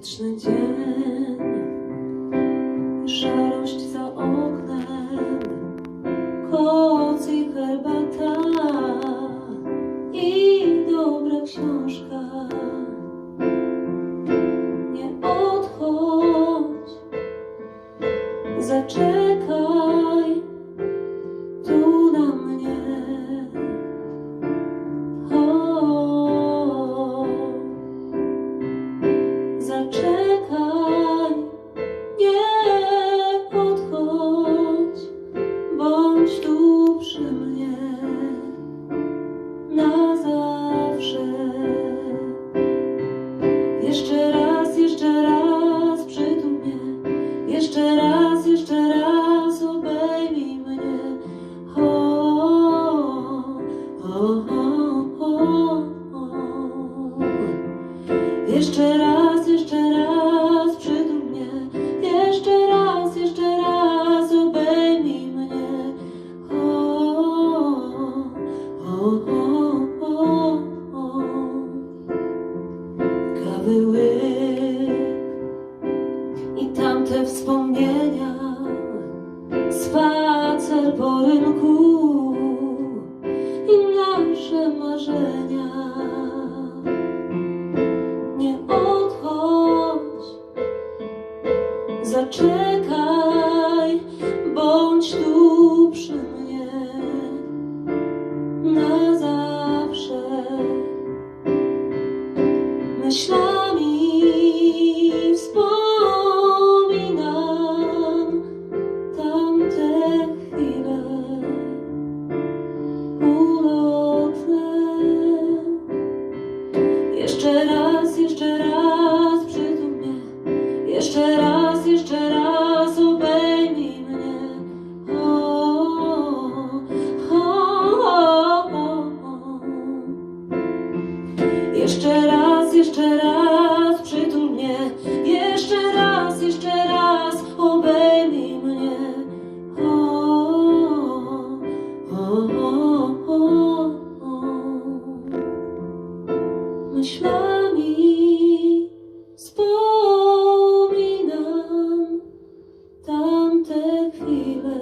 Wieczny dzień szarość za oknem, koc i herbata i dobra książka. Nie odchodź, zaczekaj Jeszcze raz, jeszcze raz przytul mnie, jeszcze raz, jeszcze raz obejmij mnie. O, o, o, o, o. Kawy łyk i tamte wspomnienia, spacer po rynku i nasze marzenia. Zaczekaj, bądź tu przy mnie na zawsze. Myślami wspominam tamte chwile ulotne. Jeszcze raz, jeszcze raz przytul mnie, jeszcze raz, Jeszcze raz, jeszcze raz przytul mnie Jeszcze raz, jeszcze raz obejmij mnie o, o, o, o, o. Myślami wspominam tamte chwile.